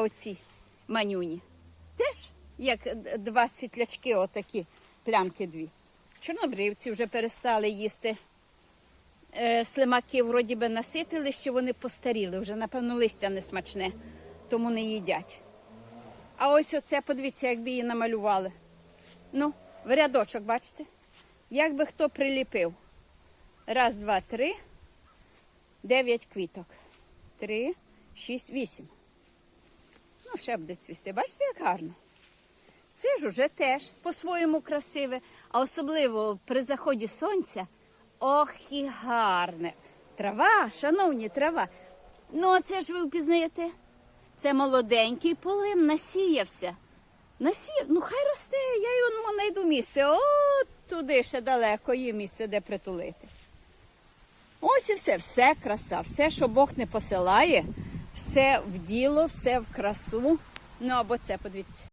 оці манюні. Теж як два світлячки, отакі плямки дві. Чорнобривці вже перестали їсти. Е, слимаки вроді би наситили, що вони постаріли, вже, напевно, листя не смачне, тому не їдять. А ось оце, подивіться, якби її намалювали. Ну, в рядочок, бачите? Як би хто приліпив. Раз, два, три. Дев'ять квіток. Три, шість, вісім. Ну, ще буде цвісти. Бачите, як гарно. Це ж уже теж по-своєму красиве, а особливо при заході сонця. Ох і гарне. Трава, шановні, трава. Ну, а це ж ви впізнаєте? Це молоденький полин насіявся. Насіяв, ну хай росте, я йому знайду місце. От туди ще далеко є місце, де притулити. Ось і все, все краса, все, що Бог не посилає, все в діло, все в красу. Ну або це, подивіться.